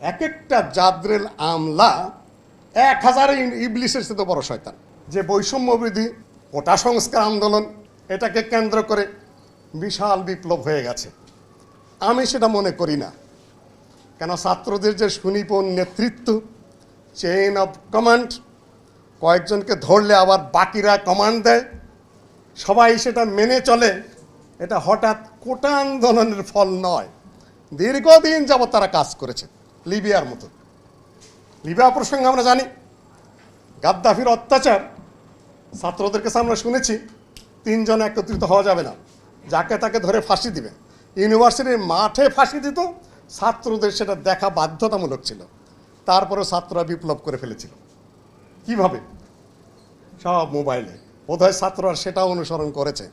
এক একটা জাদ্রেল আমলা এক হাজার ইবলিশের সাথে বড় শয়তান। যে বৈষম্য বৃদ্ধি কোটা সংস্কার আন্দোলন, এটাকে কেন্দ্র করে বিশাল বিপ্লব হয়ে গেছে। আমি সেটা মনে করি না। কেন ছাত্রদের যে সুনিপুণ নেতৃত্ব চেইন অফ কমান্ড কয়েকজনকে ধরলে আবার বাকিরা কমান্ড দেয়, সবাই সেটা মেনে চলে, এটা হঠাৎ কোটা আন্দোলনের ফল নয়। দীর্ঘদিন যাবৎ তারা কাজ করেছে। লিবিয়ার মতো। লিবিয়া প্রসঙ্গে আমরা জানি। গাদ্দাফির অত্যাচার। ছাত্রদের কাছে আমরা শুনেছি, তিনজন একত্রিত হওয়া যাবে না। যাকে তাকে ধরে ফাঁসি দিবে। ইউনিভার্সিটির মাঠে ফাঁসি দিত, ছাত্রদের সেটা দেখা বাধ্যতামূলক ছিল। তারপরে ছাত্ররা বিপ্লব করে ফেলেছিল। কীভাবে? সব মোবাইলে। বোধহয় ছাত্ররা সেটা অনুসরণ করেছে।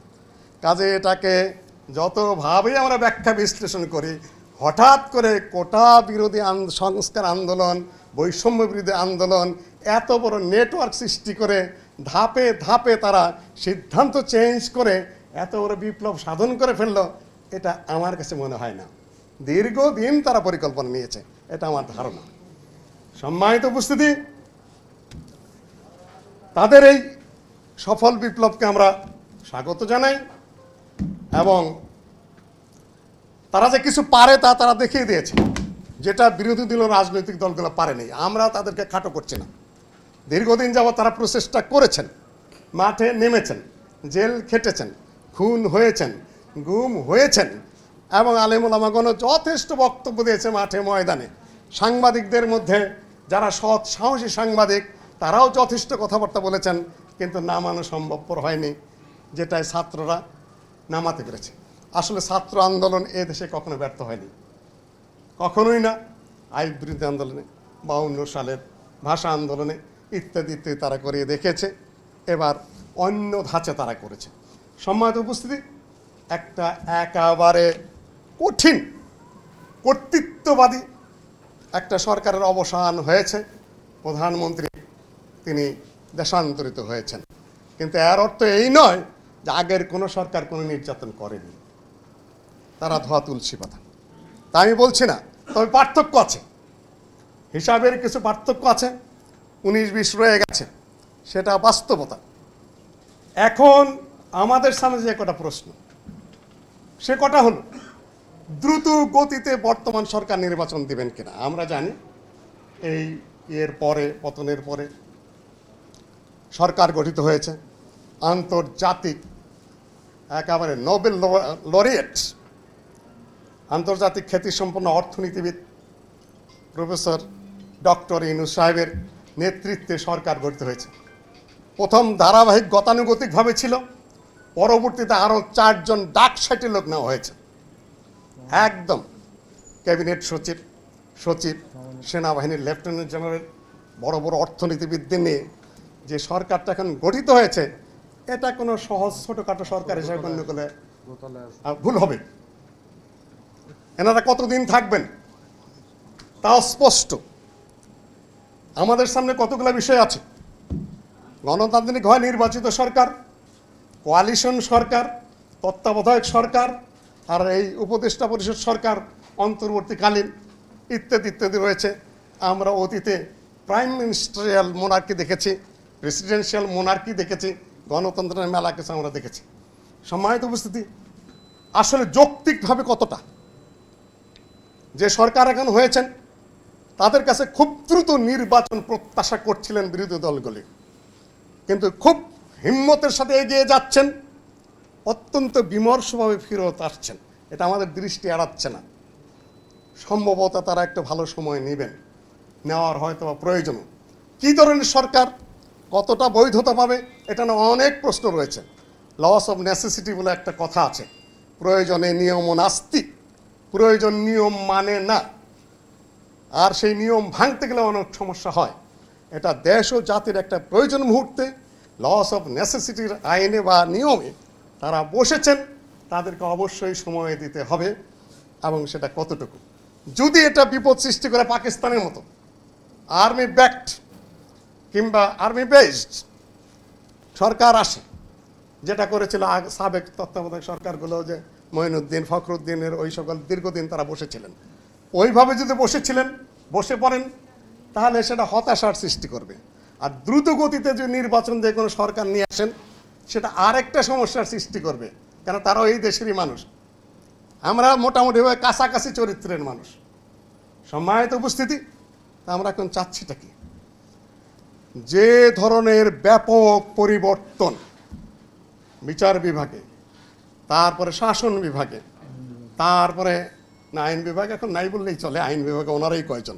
কাজে এটাকে যতভাবেই আমরা ব্যাখ্যা বিশ্লেষণ করি হঠাৎ করে কোটা বিরোধী সংস্কার আন্দোলন, বৈষম্য বিরোধী আন্দোলন, এত বড় নেটওয়ার্ক সৃষ্টি করে ধাপে ধাপে তারা সিদ্ধান্ত চেঞ্জ করে এত বড় বিপ্লব সাধন করে ফেলল, এটা আমার কাছে মনে হয় না। দীর্ঘদিন তারা পরিকল্পনা নিয়েছে, এটা আমার ধারণা। সম্মানিত উপস্থিতি, তাদের এই সফল বিপ্লবকে আমরা স্বাগত জানাই এবং তারা যে কিছু পারে তা তারা দেখিয়ে দিয়েছে। যেটা বিরোধী দল রাজনৈতিক দলগুলো পারেনি আমরা তাদেরকে খাটো করছি না। দীর্ঘদিন যাবৎ তারা প্রচেষ্টা করেছেন। মাঠে নেমেছেন, জেল খেটেছেন, খুন হয়েছেন, গুম হয়েছেন এবং আলেমুলামাগণ যথেষ্ট বক্তব্য দিয়েছে মাঠে, ময়দানে। সাংবাদিকদের মধ্যে যারা সৎ, সাহসী সাংবাদিক, তারাও যথেষ্ট কথাবার্তা বলেছেন, কিন্তু নামানো সম্ভবপর হয়নি যেটায় ছাত্ররা নামাতে পেরেছে। আসলে ছাত্র আন্দোলন এ দেশে কখনো ব্যর্থ হয়নি। কখনোই না। আইন বিরোধী আন্দোলনে, বাউন্ন সালের ভাষা আন্দোলনে ইত্যাদি ইত্যাদি তারা করিয়ে দেখেছে। এবার অন্য ধাঁচে তারা করেছে। সম্মানিত উপস্থিতি, একটা একেবারে কঠিন, কর্তৃত্ববাদী একটা সরকারের অবসান হয়েছে। প্রধানমন্ত্রী, তিনি দেশান্তরিত হয়েছেন। কিন্তু এর অর্থ এই নয় যে আগের কোনো সরকার কোনো নির্যাতন করেনি। তারা ধোয়া তুলসী পাতা তা আমি বলছি না, তবে পার্থক্য আছে। হিসাবের কিছু পার্থক্য আছে, উনিশ বিশ রয়ে গেছে, সেটা বাস্তবতা। এখন আমাদের সামনে যে কটা প্রশ্ন, সে কটা হলো, দ্রুত গতিতে বর্তমান সরকার নির্বাচন দিবেন কিনা? আমরা জানি এই এর পরে, পতনের পরে সরকার গঠিত হয়েছে, আন্তর্জাতিক, একেবারে নোবেল লরিয়েট আন্তর্জাতিক খ্যাতিসম্পন্ন অর্থনীতিবিদ প্রফেসর ডক্টর ইনু সাহেবের নেতৃত্বে সরকার গঠিত হয়েছে। প্রথম ধারাবাহিক গতানুগতিকভাবে ছিল পরবর্তীতে আরও চারজন ডাক সাইটে লোক নেওয়া হয়েছে। একদম ক্যাবিনেট সচিব সচিব সেনাবাহিনীর লেফটেন্যান্ট জেনারেল বড় বড় অর্থনীতিবিদদের নিয়ে যে সরকারটা এখন গঠিত হয়েছে এটা কোনো সহজ ছোটোখাটো সরকার হিসেবে গণ্য করলে ভুল হবে। এনারা কতদিন থাকবেন? তাও স্পষ্ট। আমাদের সামনে কতগুলো বিষয় আছে? গণতান্ত্রিক হয় নির্বাচিত সরকার কোয়ালিশন সরকার, তত্ত্বাবধায়ক সরকার, আর এই উপদেষ্টা পরিষদ সরকার অন্তর্বর্তীকালীন ইত্যাদি ইত্যাদি রয়েছে। আমরা অতীতে প্রাইম মিনিস্টারিয়াল মোনার্কি দেখেছি প্রেসিডেন্সিয়াল মোনার্কি দেখেছি, গণতন্ত্রের মেলা কিছু আমরা দেখেছি। সম্মানিত উপস্থিতি, আসলে যৌক্তিকভাবে কতটা? যে সরকার এখন হয়েছেন, তাদের কাছে খুব দ্রুত নির্বাচন প্রত্যাশা করছিলেন বিরোধী দলগুলি। কিন্তু খুব হিম্মতের সাথে এগিয়ে যাচ্ছেন, অত্যন্ত বিমর্ষভাবে ফেরত আসছেন। এটা আমাদের দৃষ্টি এড়াচ্ছে না। সম্ভবত তারা একটা ভালো সময় নেবেন। নেওয়ার হয়তো বা প্রয়োজন। কী ধরনের সরকার, কতটা বৈধতা পাবে, এটা না অনেক প্রশ্ন রয়েছে। লস অফ নেসেসিটি বলে একটা কথা আছে। প্রয়োজনে নিয়ম নাস্তিক প্রয়োজন নিয়ম মানে না। আর সেই নিয়ম ভাঙতে গেলে অনেক সমস্যা হয়। এটা দেশ ও জাতির একটা প্রয়োজন মুহূর্তে। লস অফ নেসেসিটির আইনে বা নিয়মে তারা বসেছেন। তাদেরকে অবশ্যই সময় দিতে হবে এবং সেটা কতটুকু। যদি এটা বিপদ সৃষ্টি করে পাকিস্তানের মতো আর্মি ব্যাক্ট কিংবা আর্মি বেসড সরকার আসে, যেটা করেছিল সাবেক তত্ত্বাবধায়ক সরকারগুলো যে মঈনুদ্দিন ফখরুদ্দিনের ওই সকল দীর্ঘদিন তারা বসেছিলেন। ওইভাবে যদি বসেছিলেন, বসে পড়েন, তাহলে সেটা হতাশার সৃষ্টি করবে। আর দ্রুত গতিতে যে নির্বাচন দিয়ে কোনো সরকার নিয়ে আসেন, সেটা আরেকটা সমস্যার সৃষ্টি করবে, কেন তারাও এই দেশেরই মানুষ। আমরা মোটামুটিভাবে কাছাকাছি চরিত্রের মানুষ। সম্মানিত উপস্থিতি আমরা এখন চাচ্ছিটা কি? যে ধরনের ব্যাপক পরিবর্তন বিচার বিভাগে তারপরে শাসন বিভাগে। তারপরে না আইন বিভাগ, এখন নাই বললেই চলে, আইন বিভাগে ওনারাই কয়জন।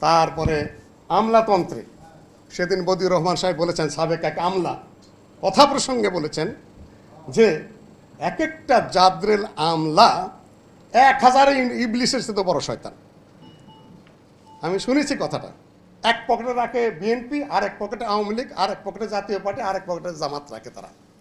তারপরে আমলাতন্ত্রে, সেদিন বদিউর রহমান সাহেব বলেছেন, সাবেক এক আমলা কথা প্রসঙ্গে বলেছেন যে এক একটা জাদ্রেল আমলা এক হাজার ইবলিশের সাথে বড় শয়তান। আমি শুনেছি কথাটা। এক পকেটে রাখে বিএনপি আর এক পকেটে আওয়ামী লীগ আর এক পকেটে জাতীয় পার্টি আর এক পকেটে জামাত রাখে তারা।